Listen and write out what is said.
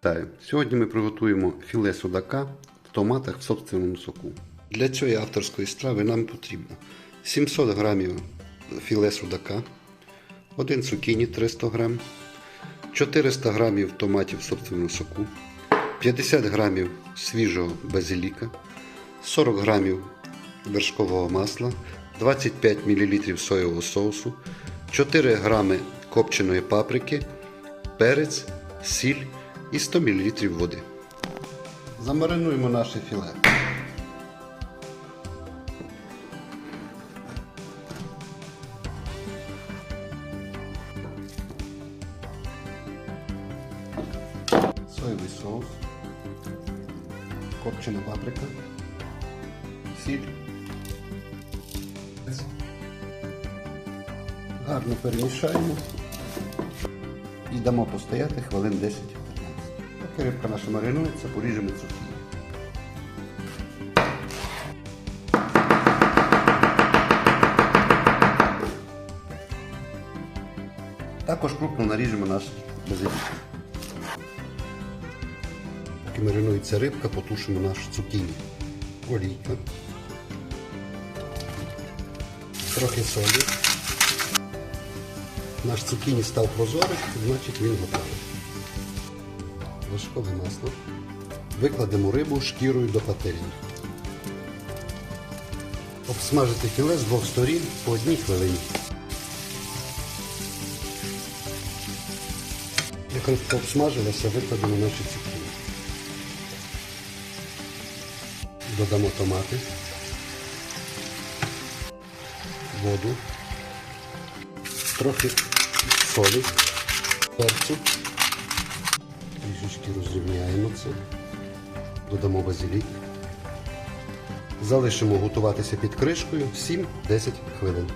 Вітаю! Сьогодні ми приготуємо філе судака в томатах в собственному соку. Для цієї авторської страви нам потрібно 700 г філе судака, 1 цукіні 300 г, 400 г томатів в собственному соку, 50 г свіжого базиліка, 40 г вершкового масла, 25 мл соєвого соусу, 4 г копченої паприки, перець, сіль і 100 мл води. Замаринуємо наше філе. Соєвий соус, копчена паприка, сіль. Гарно перемішаємо і дамо постояти хвилин 10-15. Поки рибка наша маринується, поріжемо цукіні. Також крупно наріжемо наш базилік. Поки маринується рибка, потушимо наш цукіні. Олійка. Трохи солі. Наш цукіні став прозорий, значить він готовий. Вершкове масло. Викладемо рибу шкірою до пательні. Обсмажити філе з двох сторін по одній хвилині. Як рибка обсмажилася, викладемо наші цукіні. Додамо томати, воду, трохи солі, перцю. Трішечки розрівняємо це. Додамо базилік. Залишимо готуватися під кришкою 7-10 хвилин.